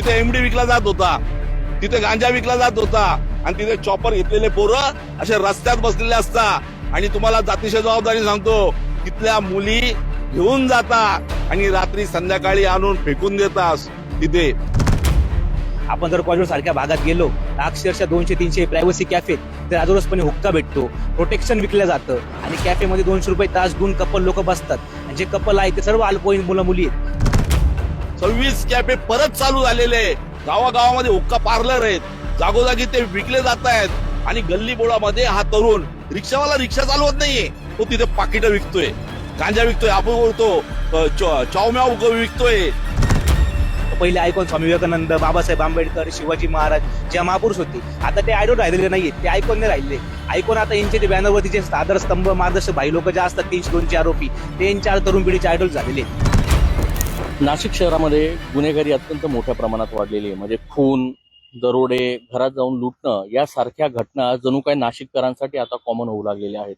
तिथे एमडी विकला जात होता. तिथे गांजा विकला जात होता. आणि तिथे चॉपर घेतलेले पोरं असे रस्त्यात बसलेले असता आणि तुम्हाला जातीच्या जबाबदारी सांगतो तिथल्या मुली घेऊन जाता आणि रात्री संध्याकाळी आणून फेकून देतात तिथे. आपण जर कॉरिडॉर सारख्या भागात गेलो तर अक्षरशः दोनशे तीनशे प्रायव्हसी कॅफे तर राजरोसपणे हुक्का भेटतो. प्रोटेक्शन विकलं जातं. आणि कॅफेमध्ये दोनशे रुपये तास घेऊन कपल लोक बसतात. आणि जे कपल आहे ते सर्व अल्पवयीन मुलं मुली आहेत. सव्वीस कॅफे परत चालू झालेले आहे. गावागावामध्ये हुक्का पार्लर आहेत. जागोजागी ते विकले जात आहेत. आणि गल्ली बोळामध्ये हा तरुण रिक्षावाला रिक्षा चालवत नाहीये. तो तिथे पाकिट विकतोय. गांजा विकतोय. आपण बोलतो चावम्याव विकतोय. पहिले आयकॉन स्वामी विवेकानंद बाबासाहेब आंबेडकर शिवाजी महाराज ज्या महापुरुष होते. आता ते आयडॉल राहिलेले नाहीये. ते आयकॉन नाही राहिले. आयकॉन आता यांचे ते बॅनरवरती जे आधारस्तंभ मार्गदर्शक भाई लोक जे असतात तीनशे दोनशे आरोपी ते यांच्या तरुण पिढीचे आयडॉल झालेले आहेत. नाशिक शहरामध्ये गुन्हेगारी अत्यंत मोठ्या प्रमाणात वाढलेली आहे. म्हणजे खून दरोडे घरात जाऊन लुटणं यासारख्या घटना जणू काय नाशिककरांसाठी आता कॉमन होऊ लागलेल्या आहेत.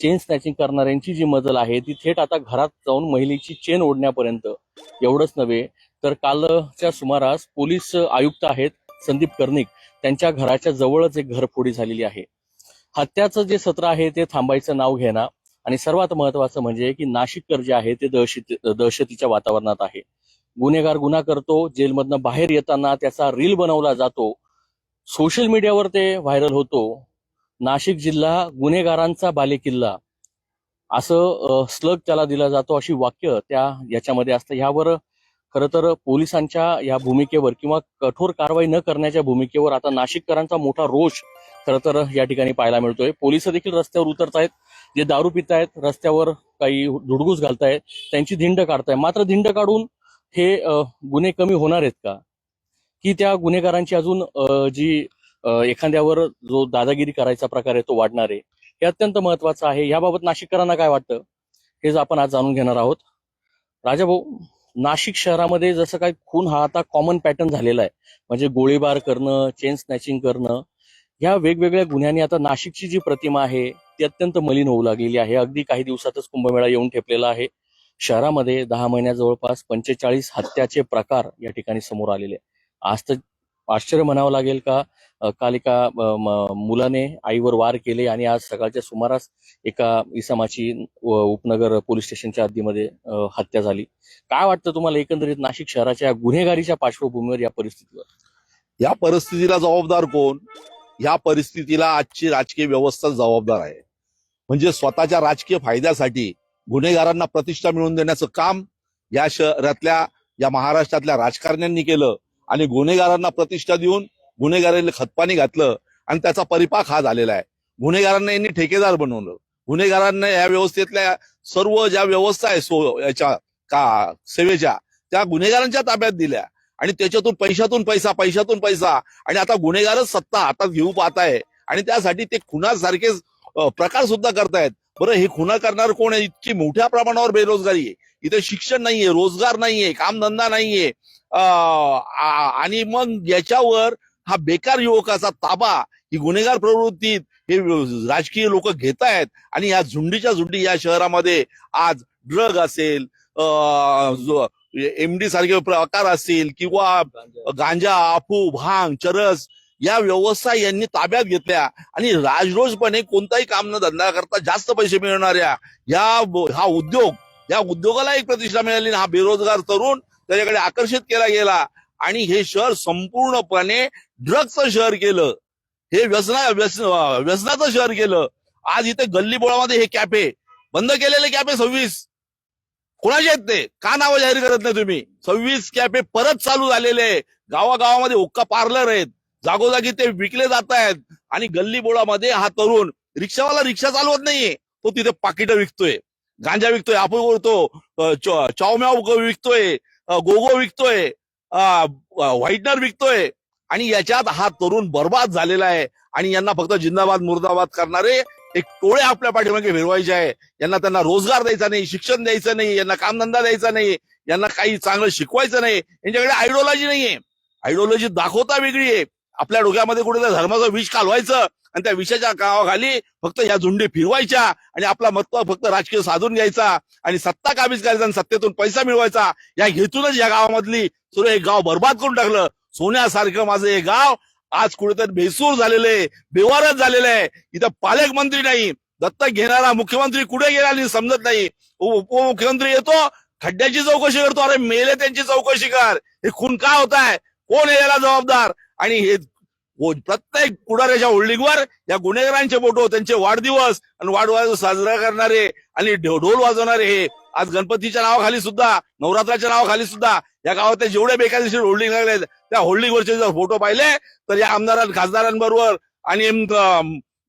चेन स्नॅचिंग करणाऱ्यांची जी मजल आहे ती थेट आता घरात जाऊन महिलेची चेन ओढण्यापर्यंत एवढंच नव्हे तर कालच्या सुमारास पोलीस आयुक्त आहेत संदीप कर्णिक. त्यांच्या घराच्या जवळच एक घरफोडी झालेली आहे. हत्याचं जे सत्र आहे ते थांबायचं नाव घेणार. आणि सर्वात महत्वाचं म्हणजे की नाशिककर जे आहे ते दहशत दहशतीच्या वातावरणात आहे. गुन्हेगार गुन्हा करतो जेलमधनं बाहेर येताना त्याचा रील बनवला जातो. सोशल मीडियावर ते व्हायरल होतो. नाशिक जिल्हा गुन्हेगारांचा बालेकिल्ला. असं स्लग त्याला दिला जातो अशी वाक्य त्या याच्यामध्ये असतं. ह्यावर खरं तर पोलिसांच्या या भूमिकेवर किंवा कठोर कारवाई न करण्याच्या भूमिकेवर आता नाशिककरांचा मोठा रोष खरं तर या ठिकाणी पाहायला मिळतोय. पोलीस देखील रस्त्यावर उतरतायत जे दारू पितायत रस्त्यावर काही धुडगूस घालतायत त्यांची धिंड काढताय. मात्र धिंड काढून हे गुन्हे कमी होणार आहेत का? की त्या गुन्हेगारांची अजून जी एखाद्यावर जो दादागिरी करायचा प्रकार आहे तो वाढणार आहे हे अत्यंत महत्वाचं आहे. याबाबत नाशिककरांना काय वाटतं? हेच आपण आज जाणून घेणार आहोत. राजा भाऊ नाशिक शहरामध्ये जसं काय खून हा आता कॉमन पॅटर्न झालेला आहे. म्हणजे गोळीबार करणं चेन स्नॅचिंग करणं ह्या वेगवेगळ्या गुन्ह्यांनी आता नाशिकची जी प्रतिमा आहे ती अत्यंत मलिन होऊ लागलेली आहे. अगदी काही दिवसातच कुंभमेळा येऊन ठेपलेला आहे. शहरामध्ये दहा महिन्या जवळपास पंचेचाळीस हत्याचे प्रकार या ठिकाणी समोर आलेले आज तर आश्चर्य म्हणावं लागेल का? काल एका मुलाने आईवर वार केले आणि आज सकाळच्या सुमारास एका इसमाची उपनगर पोलीस स्टेशनच्या हद्दीमध्ये हत्या झाली. काय वाटतं तुम्हाला एकंदरीत नाशिक शहराच्या गुन्हेगारीच्या पार्श्वभूमीवर या परिस्थितीवर? या परिस्थितीला जबाबदार कोण? या परिस्थितीला आजची राजकीय व्यवस्था जबाबदार आहे. म्हणजे स्वतःच्या राजकीय फायद्यासाठी गुन्हेगारांना प्रतिष्ठा मिळवून देण्याचं काम या शहरातल्या या महाराष्ट्रातल्या राजकारण्यांनी केलं आणि गुन्हेगारांना प्रतिष्ठा देऊन गुन्हेगारांना खतपाणी घातलं आणि त्याचा परिपाक हा झालेला आहे. गुन्हेगारांना यांनी ठेकेदार बनवलं. गुन्हेगारांना या व्यवस्थेतल्या सर्व ज्या व्यवस्था आहे सो याच्या का सेवेच्या त्या गुन्हेगारांच्या ताब्यात दिल्या. आणि त्याच्यातून पैशातून पैसा पैशातून पैसा. आणि आता गुन्हेगारच सत्ता हातात घेऊ पाहत आहे आणि त्यासाठी ते खुनासारखे प्रकार सुद्धा करतायत. बरं हे खुना करणार कोण आहे? इतकी मोठ्या प्रमाणावर बेरोजगारी आहे. इथे शिक्षण नाहीये रोजगार नाहीये कामधंदा नाहीये. अ, आणि मग याच्यावर हा बेकार युवकाचा ताबा ही गुन्हेगार प्रवृत्तीत हे राजकीय लोक घेत आहेत आणि या झुंडीच्या झुंडी या शहरामध्ये आज ड्रग असेल म्हणजे एमडी सारखे प्रकार असतील किंवा गांजा आफू भांग चरस या व्यवस्था यांनी ताब्यात घेतल्या. आणि राजरोजपणे कोणताही काम न धंदा करता जास्त पैसे मिळणाऱ्या या हा उद्योग या उद्योगाला एक प्रतिष्ठा मिळाली हा बेरोजगार तरुण त्याच्याकडे आकर्षित केला गेला. आणि हे शहर संपूर्णपणे ड्रग्जचं शहर केलं. हे व्यसना व्यसन व्यसनाचं शहर केलं. आज इथे गल्ली बोळामध्ये हे कॅफे बंद केलेले कॅफे सव्वीस. कोणाचे आहेत ते? का नावं जाहीर करत नाही तुम्ही? सव्वीस कॅफे परत चालू झालेले आहे गावागावामध्ये हुक्का पार्लर आहेत. जागोजागी ते विकले जात आहेत. आणि गल्ली बोळामध्ये हा तरुण रिक्षावाला रिक्षा चालवत नाहीये. तो तिथे पाकिटं विकतोय. गांजा विकतोय आपण बोलतो. चावम्याव विकतोय. गोगो विकतोय. व्हाईटनर विकतोय. आणि याच्यात हा तरुण बर्बाद झालेला आहे. आणि यांना फक्त जिंदाबाद मुर्दाबाद करणारे एक टोळे आपल्या पाठीमागे फिरवायचे आहे. यांना त्यांना रोजगार द्यायचा नाही शिक्षण द्यायचं नाही यांना कामधंदा द्यायचा नाही यांना काही चांगलं शिकवायचं नाही. यांच्याकडे आयडिओलॉजी नाहीये. आयडिओलॉजी दाखवता वेगळी आहे. आपल्या डोक्यामध्ये कुठे धर्माचं विष कालवायचं आणि त्या विषाच्या गावाखाली फक्त या झुंडी फिरवायच्या आणि आपला महत्त्व फक्त राजकीय साधून घ्यायचा आणि सत्ता काबीज करायचा आणि सत्तेतून पैसा मिळवायचा. या हेतूनच या गावामधली सुरू एक गाव बर्बाद करून टाकलं. सोन्यासारखं माझं हे गाव आज कुठेतरी बेसूर झालेले बेवारच झालेलं आहे. इथं पालकमंत्री नाही दत्तक घेणारा मुख्यमंत्री कुठे गेला समजत नाही. उपमुख्यमंत्री येतो खड्ड्याची चौकशी करतो अरे मेले त्यांची चौकशी कर. हे खून का होत आहे कोण याला जबाबदार? आणि हे प्रत्येक पुढाऱ्याच्या होल्डिंगवर या गुन्हेगारांचे फोटो त्यांचे वाढदिवस आणि वाढदिवस साजरा करणारे आणि ढो- ढोल वाजवणारे हे. आज गणपतीच्या नावाखाली सुद्धा नवरात्राच्या नावाखाली सुद्धा या गावात जेवढे बेकायदेशीर होल्डिंग लागले त्या होल्डिंगवरचे जर फोटो पाहिले तर या आमदारां खासदारांबरोबर आणि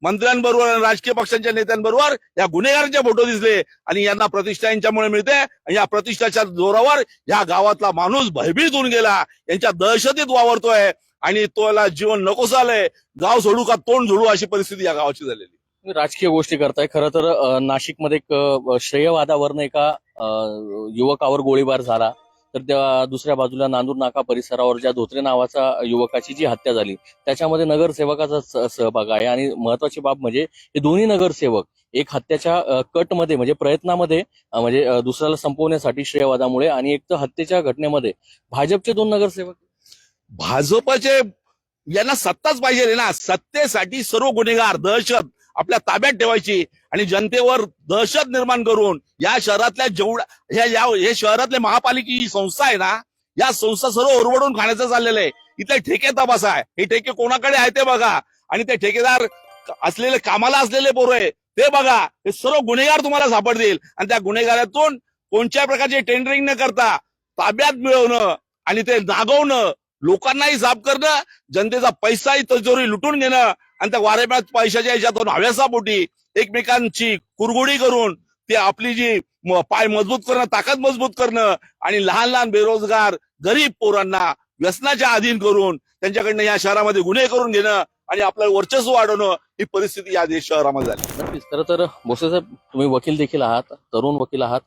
मंत्र्यांबरोबर आणि राजकीय पक्षांच्या नेत्यांबरोबर या गुन्हेगारांचे फोटो दिसले. आणि यांना प्रतिष्ठा यांच्यामुळे मिळते. आणि या प्रतिष्ठाच्या जोरावर या गावातला माणूस भयभीत होऊन गेला. यांच्या दहशतीत वावरतोय. आणि तोला जीवन नको झालंय. गाव सोडू का तोंड जोडू अशी परिस्थिती या गावाची झालेली. राजकीय गोष्टी करताय. खरं तर नाशिकमध्ये एक श्रेयवादावरनं एका युवकावर गोळीबार झाला. तर त्या दुसऱ्या बाजूला नांदूर नाका परिसरावर ज्या धोत्रे नावाचा युवकाची जी हत्या झाली त्याच्यामध्ये नगरसेवकाचा सहभाग आहे. आणि महत्वाची बाब म्हणजे हे दोन्ही नगरसेवक एक हत्याच्या कटमध्ये म्हणजे प्रयत्नामध्ये म्हणजे दुसऱ्याला संपवण्यासाठी श्रेयवादामुळे आणि एक तर हत्येच्या घटनेमध्ये. भाजपचे दोन नगरसेवक? भाजपचे यांना सत्ताच पाहिजे ना. सत्तेसाठी सर्व गुन्हेगार दहशत आपल्या ताब्यात ठेवायची आणि जनतेवर दहशत निर्माण करून या शहरातल्या जेवढ्या या हे शहरातले महापालिका ही संस्था आहे ना या संस्था सर्व ओरवडून खाण्याचं चाललेलं आहे. इथले ठेके तपास. आहे हे ठेके कोणाकडे आहे ते बघा. आणि ते ठेकेदार असलेले कामाला असलेले पोरं आहे ते बघा. हे सर्व गुन्हेगार तुम्हाला सापडतील. आणि त्या गुन्हेगारातून कोणत्या प्रकारचे टेंडरिंग न करता ताब्यात मिळवणं आणि ते नागवणं लोकांनाही साफ करणं जनतेचा पैसाही तजोरी लुटून घेणं आणि त्या वारेमात पैशाच्या याच्यातून हव्यासापोटी एकमेकांची कुरगुडी करून ते आपली जी पाय मजबूत करणं ताकद मजबूत करणं आणि लहान लहान बेरोजगार गरीब पोरांना व्यसनाच्या अधीन करून त्यांच्याकडनं या शहरामध्ये गुन्हे करून घेणं आणि आपलं वर्चस्व वाढवणं ही परिस्थिती या देश शहरामध्ये झाली. नक्कीच. खरं तर भोसे साहेब तुम्ही वकील देखील आहात तरुण वकील आहात.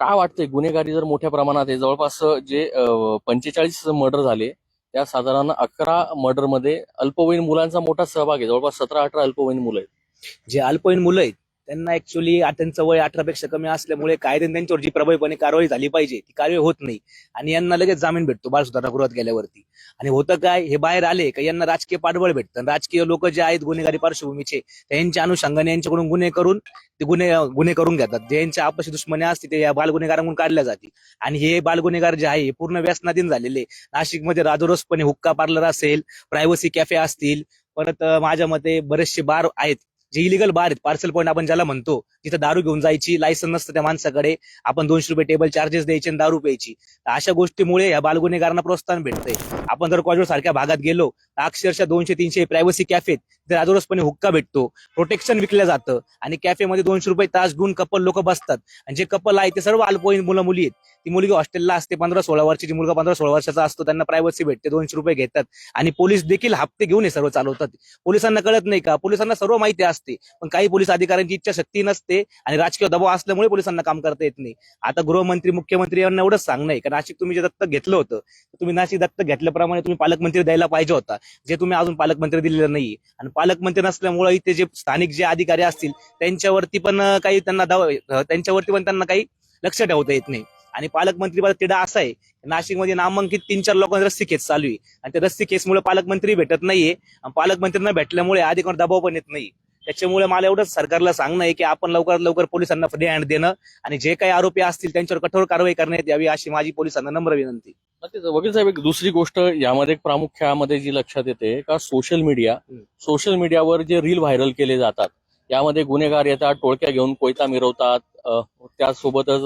काय वाटतंय गुन्हेगारी जर मोठ्या प्रमाणात आहे? जवळपास जे पंचेचाळीस मर्डर झाले त्या साधारण अकरा मर्डरमध्ये अल्पवयीन मुलांचा मोठा सहभाग आहे. जवळपास सतरा अठरा अल्पवयीन मुलं आहेत. जे अल्पवयीन मुलं आहेत त्यांना ऍक्च्युली त्यांचं वय अठरापेक्षा कमी असल्यामुळे कायद्याने त्यांच्यावर जी प्रभावीपणे कारवाई झाली पाहिजे ती कारवाई होत नाही. आणि यांना लगेच जामीन भेटतो बाल सुधारणा गृहात गेल्यावरती. आणि होतं काय हे बाहेर आले का यांना राजकीय पाठबळ भेटतं. आणि राजकीय लोक जे आहेत गुन्हेगारी पार्श्वभूमीचे त्यांच्या अनुषंगाने यांच्याकडून गुन्हे करून ते गुन्हे गुन्हे करून घेतात. जे यांच्या आपशी दुश्मने असते ते या बाल गुन्हेगारांकडून काढल्या जाते आणि हे बाल गुन्हेगार जे आहे हे पूर्ण व्यसनाधीन झालेले. नाशिकमध्ये राजोरसपणे हुक्का पार्लर असेल प्रायव्हसी कॅफे असतील परत माझ्या मते बरेचसे बार आहेत जे इलिगल बार आहेत पार्सल पॉईंट आपण ज्याला म्हणतो तिथे दारू घेऊन जायची. लायसन नसतं त्या माणसाकडे. आपण दोनशे रुपये टेबल चार्जेस द्यायचे आणि दारू प्यायची. तर अशा गोष्टीमुळे या बालगुन्हेगारांना प्रोत्साहन भेटतंय. आपण जर कॉरिडोर सारख्या भागात गेलो तर अक्षरशः दोनशे तीनशे प्रायव्हसी कॅफेत तिथे राजरोसपणे हुक्का भेटतो. प्रोटेक्शन विकलं जातं. आणि कॅफेमध्ये दोनशे रुपये तास घेऊन कपल लोक बसतात. आणि जे कपल आहे ते सर्व अल्पवयीन मुलं मुली आहेत. ती मुलगी हॉस्टेलला असते पंधरा सोळा वर्षाची. मुलगा पंधरा सोळा वर्षाचा असतो. त्यांना प्रायव्हसी भेटते. दोनशे रुपये घेतात. आणि पोलीस देखील हप्ते घेऊन हे सर्व चालवतात. पोलिसांना कळत नाही का? पोलिसांना सर्व माहिती असते. पण काही पोलीस अधिकाऱ्यांची इच्छा शक्ती नसते. आणि राजकीय दबाव असल्यामुळे पोलिसांना काम करता येत नाही. आता गृहमंत्री मुख्यमंत्री यांना एवढंच सांगणं आहे. नाशिक तुम्ही जे दत्तक घेतलं होतं तुम्ही नाशिक दत्तक घेतल्याप्रमाणे तुम्ही पालकमंत्री द्यायला पाहिजे होता. जे तुम्ही अजून पालकमंत्री दिलेलं नाही. आणि पालकमंत्री नसल्यामुळे इथे जे स्थानिक जे अधिकारी असतील त्यांच्यावरती पण काही त्यांना दाव त्यांच्यावरती पण त्यांना काही लक्ष ठेवता येत नाही. आणि पालकमंत्री पदाचा तिढा असा आहे नाशिकमध्ये नामांकित तीन चार लोकांची रस्सी केस चालू आहे. आणि त्या रस्सी केसमुळे पालकमंत्री भेटत नाहीये. आणि पालकमंत्री न भेटल्यामुळे अधिकार दबाव पण येत नाही. त्याच्यामुळे मला एवढंच सरकारला सांगणं आहे की आपण लवकरात लवकर पोलिसांना फ्री हँड देणं आणि जे काही आरोपी असतील त्यांच्यावर कठोर कारवाई करण्यात यावी अशी माझी पोलिसांना नम्र विनंती वकील साहेब एक दुसरी गोष्ट यामध्ये एक प्रामुख्यामध्ये जी लक्षात येते का सोशल मीडिया. सोशल मीडियावर जे रील व्हायरल केले जातात यामध्ये गुन्हेगार येतात टोळक्या घेऊन कोयता मिरवतात त्यासोबतच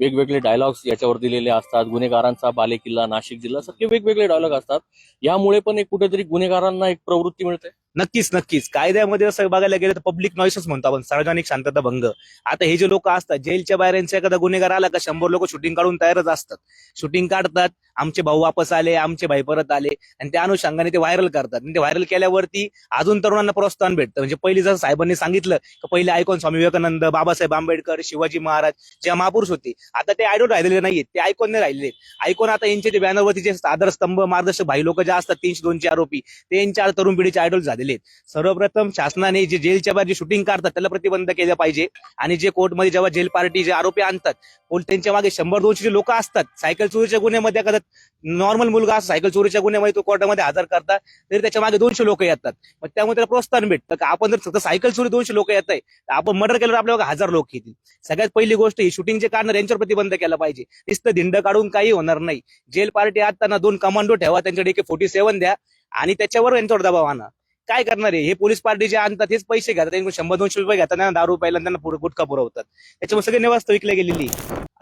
वेगवेगळे डायलॉग्स याच्यावर दिलेले असतात. गुन्हेगारांचा बालेकिल्ला नाशिक जिल्हा सारखे वेगवेगळे डायलॉग असतात. यामुळे पण एक कुठेतरी गुन्हेगारांना एक प्रवृत्ती मिळते. नक्कीच नक्कीच. कायद्यामध्ये असं बघायला गेलं तर पब्लिक नॉईसच म्हणतो आपण सार्वजनिक शांतता भंग. आता हे जे लोक असतात जेलच्या बाहेर यांचा एखादा गुन्हेगार आला का शंभर लोक शूटिंग काढून तयारच असतात. शूटिंग काढतात आमचे भाऊ वापस आले आमचे भाई परत आले आणि त्या अनुषंगाने ते व्हायरल करतात. आणि ते व्हायरल केल्यावरती अजून तरुणांना प्रोत्साहन भेटतं. म्हणजे पहिली जसं साहेबांनी सांगितलं की पहिले ऐकून स्वामी विवेकानंद बाबासाहेब आंबेडकर शिवाजी महाराज जे महापुरुष होते आता ते आयडॉल राहिलेले नाहीये ते आयकॉन नाही राहिलेले आयकॉन आता यांचे ते बॅनरवरती जे आधारस्तंभ मार्गदर्शक भाई लोक जे असतात तीनशे दोनशे आरोपी ते यांच्या तरुण पिढीचे आयडोल झालेले आहेत. सर्वप्रथम शासनाने जे जेलच्या बाहेर जे शूटिंग काढतात त्याला प्रतिबंध केलं पाहिजे. आणि जे कोर्टमध्ये जेव्हा जेल पार्टी जे आरोपी आणतात त्यांच्या मागे शंभर दोनशे लोक असतात सायकल चोरीच्या गुन्ह्यामध्ये एखादा नॉर्मल मुलगा असतो, सायकल चोरीच्या गुन्ह्यामध्ये तो कोर्टामध्ये हजर करता तरी त्याच्यामागे दोनशे लोक येतात. मग त्यामुळे त्याला प्रोत्साहन भेटतं. का आपण जर फक्त सायकल चोरी दोनशे लोक येत आहे आपण मर्डर केल्यावर आपल्या हजार लोक येतील. सगळ्यात पहिली गोष्ट ही शूटिंग जे काढणार यांच्यावर प्रतिबंध केला पाहिजे. नुसतं धिंड काढून काही होणार नाही. जेल पार्टी आताना दोन कमांडो ठेवा त्यांच्याकडे एक फोर्टी सेव्हन द्या आणि त्याच्यावर यांच्यावर दबाव आणा. काय करणार आहे? हे पोलीस पार्टी जे आणतात हेच पैसे घेतात. शंभर दोनशे रुपये घेतात त्यांना दारू प्यायला त्यांना गुटखा पुरवतात. त्याच्यामुळे सगळे नेवास्त विकले गेलेली.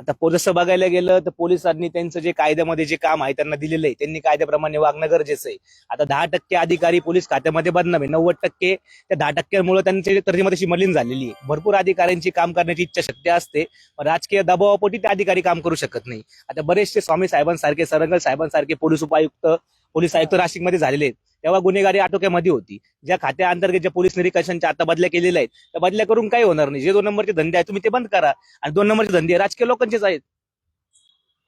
आता जसं बघायला गेलं तर पोलिसांनी त्यांचं जे कायद्यामध्ये जे काम आहे त्यांना दिलेलं आहे. त्यांनी कायद्याप्रमाणे वागणं गरजेचं आहे. आता दहा टक्के अधिकारी पोलीस खात्यामध्ये बदनाम आहे. नव्वद टक्के त्या दहा टक्क्यांमुळे त्यांच्या प्रतिमा मलिन झालेली आहे. भरपूर अधिकाऱ्यांची काम करण्याची इच्छा शक्य असते पण राजकीय दबावापोटी ते अधिकारी काम करू शकत नाही. आता बरेचसे स्वामी साहेबांसारखे सरंगल साहेबांसारखे पोलीस उपायुक्त पोलीस आयुक्त नाशिकमध्ये झालेले आहेत. तेव्हा गुन्हेगारी आटोक्यामध्ये होती. ज्या खात्या अंतर्गत ज्या पोलीस निरीक्षणच्या आता बदल्या केलेल्या आहेत त्या बदल्या करून काही होणार नाही. जे दोन नंबरचे धंदे आहेत तुम्ही ते बंद करा. आणि दोन नंबरचे धंदे राजकीय लोकांचेच आहेत.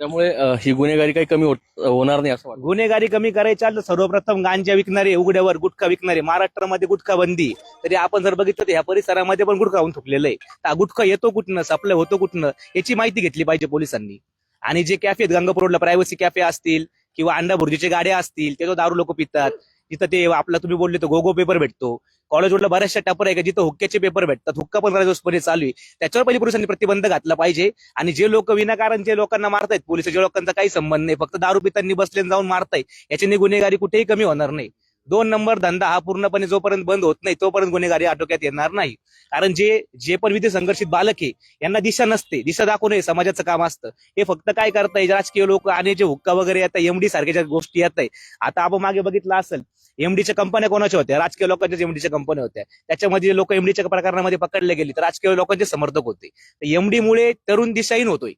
त्यामुळे ही गुन्हेगारी काही कमी होणार नाही असं गुन्हेगारी कमी करायची तर सर्वप्रथम गांजा विकणारे उघड्यावर गुटखा विकणारे महाराष्ट्रामध्ये गुटखा बंदी तरी आपण जर बघितलं तर ह्या परिसरामध्ये पण गुटखा होऊन थुकलेलं आहे. हा गुटखा येतो कुठनं सप्लाय होतो कुठनं याची माहिती घेतली पाहिजे पोलिसांनी. आणि जे कॅफे आहेत गंगापूर रोडला प्रायव्हसी कॅफे असतील किंवा अंडा भुर्जीचे गाड्या असतील ते दारू लोक पितात. जिथं ते आपला तुम्ही बोलले तर गोगो पेपर भेटतो. कॉलेज रोडला बऱ्याचशा टपर आहे का जिथं हुक्क्याचे पेपर भेटतात. हुक्का पण राजस्पणे चालू आहे. त्याच्यावर पहिले पोलिसांनी प्रतिबंध घातला पाहिजे. आणि जे लोक विनाकारण जे लोकांना मारतायत पोलीस जे लोकांचा काही संबंध नाही. फक्त दारू पितांनी बसले जाऊन मारताय याच्याने गुन्हेगारी कुठेही कमी होणार नाही. दोन नंबर धंदा हा पूर्णपणे जोपर्यंत बंद होत नाही तोपर्यंत गुन्हेगारी आटोक्यात येणार नाही. कारण जे जे पण विधी संघर्षित बालक आहे यांना दिशा नसते. दिशा दाखवणे हे समाजाचं काम असतं. हे फक्त काय करताय राजकीय लोक आणि जे हुक्का वगैरे येतात एमडी सारख्या ज्या गोष्टी येत आहे. आता आपण मागे बघितलं असेल एमडीच्या कंपन्या कोणाच्या होत्या? राजकीय लोकांच्याच एमडीच्या कंपन्या होत्या. त्याच्यामध्ये लोक एमडीच्या प्रकरणामध्ये पकडले गेले तर राजकीय लोकांचे समर्थक होते. एमडी मुळे तरुण दिशाहीन होतोय.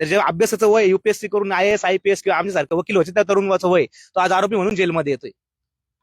तर जेव्हा अभ्यासाचं वय युपीएससी करून I S I P S किंवा आमच्यासारखं वकील होते त्या तरुणाचं वय तो आज आरोपी म्हणून जेलमध्ये येतोय.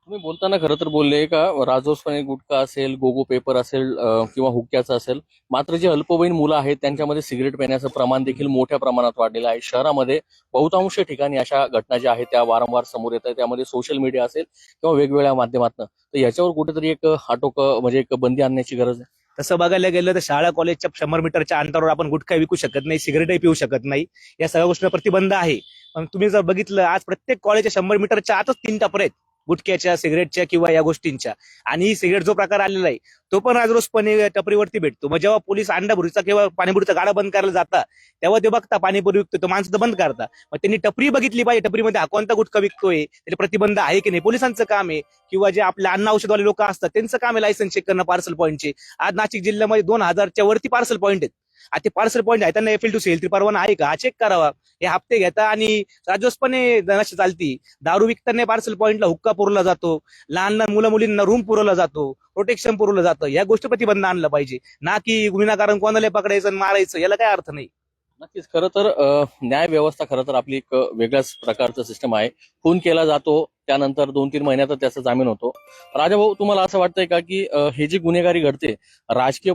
तुम्ही बोलताना खरं तर बोलले का राजोस्पणे गुटखा असेल गोगो पेपर असेल किंवा हुक्क्याचा असेल मात्र जे अल्पवयीन मुलं आहेत त्यांच्यामध्ये सिगरेट पिण्याचं प्रमाण देखील मोठ्या प्रमाणात वाढलेलं आहे. शहरामध्ये बहुतांश ठिकाणी अशा घटना ज्या आहेत त्या वारंवार समोर येत आहेत. त्यामध्ये सोशल मीडिया असेल किंवा वेगवेगळ्या माध्यमातून. तर याच्यावर कुठेतरी एक आटोक म्हणजे एक बंदी आणण्याची गरज आहे? तसं बघायला गेलं तर शाळा कॉलेजच्या शंभर मीटरच्या अंतरावर आपण गुटखा विकू शकत नाही सिगरेटही पिऊ शकत नाही. या सगळ्या गोष्टींना प्रतिबंध आहे. पण तुम्ही जर बघितलं आज प्रत्येक कॉलेजच्या शंभर मीटरच्या आतच तीन टपर आहेत. गुटख्याच्या सिगरेटच्या किंवा या गोष्टींच्या. आणि ही सिगरेट जो प्रकार आलेला आहे तो पण राजरोसपणे टपरीवरती भेटतो. मग जेव्हा पोलीस अंडाभुरीचा किंवा पाणीपुरीचा गाडा बंद करायला जाता तेव्हा ते बघता पाणीपुरी विकतो तो माणसं तर बंद करता मग त्यांनी टपरी बघितली पाहिजे टपरीमध्ये हा कोणता गुटखा विकतोय त्याचे प्रतिबंध आहे की नाही? पोलिसांचं काम आहे किंवा जे आपले अन्न औषधवाले लोक असतात त्यांचं काम आहे लायसन्स चेक करणं पार्सल पॉईंटचे आज नाशिक जिल्ह्यामध्ये दोन हजारच्या वरती पार्सल पॉईंट आहेत. आता ते पार्सल पॉईंट आहे त्यांना एफिल टू सेल परवाना आहे का? हा चेक करावा. हे हप्ते घेता आणि राजोसपणे नशा चालती. दारू विकताना पार्सल पॉईंटला हुक्का पुरवला जातो. लहान लहान मुलं मुलींना रूम पुरवला जातो. प्रोटेक्शन पुरवलं जातं. या गोष्टी प्रतिबंध आणलं पाहिजे. ना की विनाकारण कोणाला पकडायचं आणि मारायचं याला काय अर्थ नाही. नक्कीच. खरं तर न्याय व्यवस्था खरं तर आपली एक वेगळ्याच प्रकारचं सिस्टम आहे. खून केला जातो त्यानंतर दोन तीन महिन्याचा त्याचा जामीन होतो. राजाभाऊ तुम्हाला असं वाटतंय का की हे जी गुन्हेगारी घडते राजकीय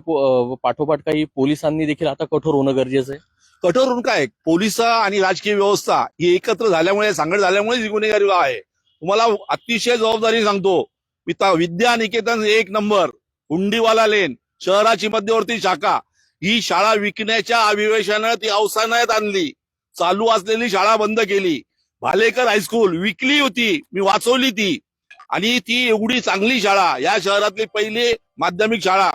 पाठोपाठ काही पोलिसांनी देखील आता कठोर होणं गरजेचं आहे? कठोर होऊन काय? पोलीस आणि राजकीय व्यवस्था ही एकत्र झाल्यामुळे सांगड झाल्यामुळे ही गुन्हेगारी आहे. तुम्हाला अतिशय जबाबदारी सांगतो. विता विद्या निकेतन एक नंबर हुंडीवाला लेन शहराची मध्यवर्ती शाखा. ही शाळा विकण्याच्या अभिवेशानं ती अवसानात आणली. चालू असलेली शाळा बंद केली. भालेकर हायस्कूल विकली होती. मी वाचवली ती. आणि ती एवढी चांगली शाळा. या शहरातली पहिली माध्यमिक शाळा.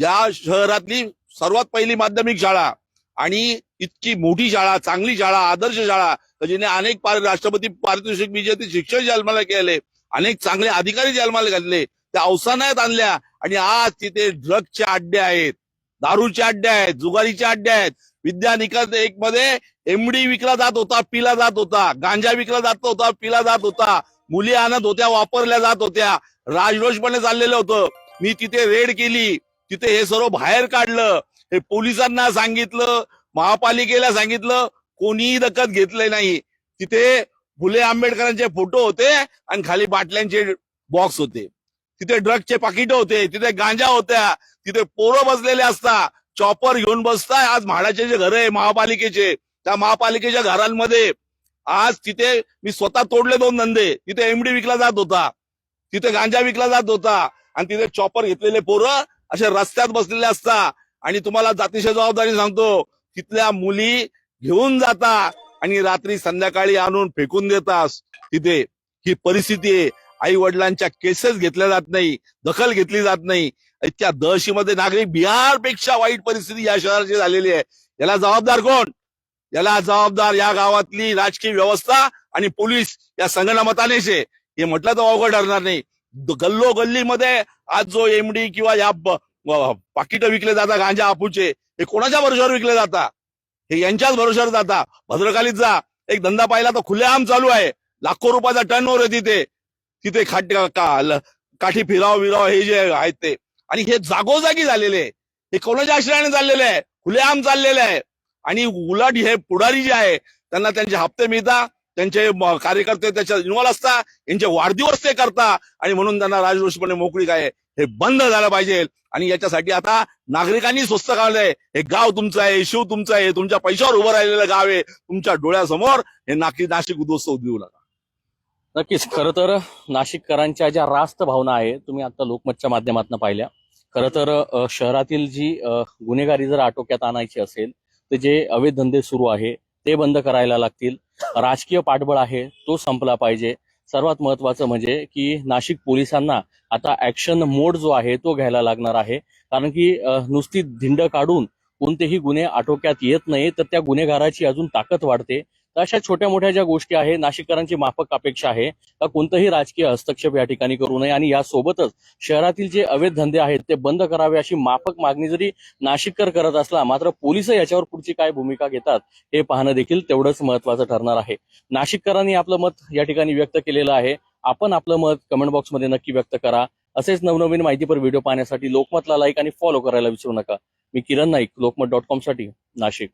या शहरातली सर्वात पहिली माध्यमिक शाळा. आणि इतकी मोठी शाळा चांगली शाळा आदर्श शाळा. जिने अनेक पार- राष्ट्रपती पारितोषिक विजेते शिक्षक जन्माला केले अनेक चांगले अधिकारी जन्माला घातले त्या अवसानात आणल्या. आणि आज तिथे ड्रगचे अड्डे आहेत. दारूचे अड्डे आहेत. जुगारीचे अड्डे आहेत. विद्यानिकत एक मध्ये एमडी विकला जात होता पिला जात होता गांजा विकला जात होता पिला जात होता मुली आणत होत्या वापरल्या जात होत्या राजरोषपणे चाललेलं होतं. मी तिथे रेड केली तिथे हे सर्व बाहेर काढलं हे पोलिसांना सांगितलं महापालिकेला सांगितलं कोणीही दखत घेतले नाही. तिथे फुले आंबेडकरांचे फोटो होते आणि खाली बाटल्यांचे बॉक्स होते. तिथे ड्रगचे पाकिट होते तिथे गांजा होत्या तिथे पोरं बसलेले असता चॉपर घेऊन बसताय आज म्हाडाचे जे घर आहे महापालिकेचे त्या महापालिकेच्या घरांमध्ये. आज तिथे मी स्वतः तोडले दोन धंदे. तिथे एमडी विकला जात होता. तिथे गांजा विकला जात होता. आणि तिथे चॉपर घेतलेले पोरं असे रस्त्यात बसलेले असता आणि तुम्हाला जातीच्या जबाबदारी सांगतो तिथल्या मुली घेऊन जाता आणि रात्री संध्याकाळी आणून फेकून देतास. तिथे ही परिस्थिती आहे. आई वडिलांच्या केसेस घेतल्या जात नाही दखल घेतली जात नाही. इतक्या दहशीमध्ये नागरिक बिहारपेक्षा वाईट परिस्थिती या शहराची झालेली आहे. याला जबाबदार कोण? याला जबाबदार या गावातली राजकीय व्यवस्था आणि पोलीस या संगणमतानेच आहे. हे म्हटलं तर अवघड ठरणार नाही. गल्लो गल्लीमध्ये आज जो एमडी किंवा या पाकिट विकले जातात गांजा आपूचे हे कोणाच्या भरोशावर विकले जाता? हे यांच्याच भरोशावर जाता. भद्रकालीत जा. एक धंदा पाहिला तर खुलेआम चालू आहे. लाखो रुपयाचा टर्न ओव्हर आहे तिथे. तिथे खाट का- काठी फिराव विराव हे जे आहेत ते. आणि हे जागोजागी झालेले आहे. हे कोणाच्या आश्रयाने चाललेले आहे? खुलेआम चाललेले आहे. आणि उलट हे पुढारी जे आहे त्यांना त्यांचे हप्ते मिळतात त्यांचे कार्यकर्ते त्याच्यात इन्व्हॉल्व असतात यांचे वाढदिवस ते करता आणि म्हणून त्यांना राजदोषपणे मोकळी काय आहे, हे बंद झालं पाहिजे. आणि याच्यासाठी आता नागरिकांनी स्वस्त काढलंय. हे गाव तुमचं आहे शिव तुमचं आहे तुमच्या पैशावर उभं राहिलेलं गाव आहे तुमच्या डोळ्यासमोर हे नाकी नाशिक उद्ध्वस्त देऊ नका. नक्कीच खरं तर नाशिककरांच्या ज्या रास्त भावना आहे तुम्ही आता लोकमतच्या माध्यमातून पाहिल्या. खरं तर शहरातील जी गुन्हेगारी जर आटोक्यात आणायची असेल तर जे अवैध धंदे सुरू आहे ते बंद करायला लागतील. राजकीय पाठबळ आहे तो संपला पाहिजे. सर्वात महत्वाचं म्हणजे की नाशिक पोलिसांना आता ऍक्शन मोड जो आहे तो घ्यायला लागणार आहे. कारण की नुसती धिंड काढून कोणतेही गुन्हे आटोक्यात येत नाही तर त्या गुन्हेगाराची अजून ताकद वाढते. तर अशा छोट्या मोठ्या ज्या गोष्टी आहे नाशिककरांची माफक अपेक्षा आहे का कोणतंही राजकीय हस्तक्षेप या ठिकाणी करू नये आणि यासोबतच शहरातील जे अवैध धंदे आहेत ते बंद करावे अशी माफक मागणी जरी नाशिककर करत असला मात्र पोलीस याच्यावर पुढची काय भूमिका घेतात हे पाहणं देखील तेवढंच महत्वाचं ठरणार आहे. नाशिककरांनी आपलं मत या ठिकाणी व्यक्त केलेलं आहे. आपण आपलं मत कमेंट बॉक्समध्ये नक्की व्यक्त करा. असेच नवनवीन माहितीपर व्हिडिओ पाहण्यासाठी लोकमतला लाईक आणि फॉलो करायला विसरू नका. मी किरण नाईक लोकमत डॉट कॉमसाठी नाशिक.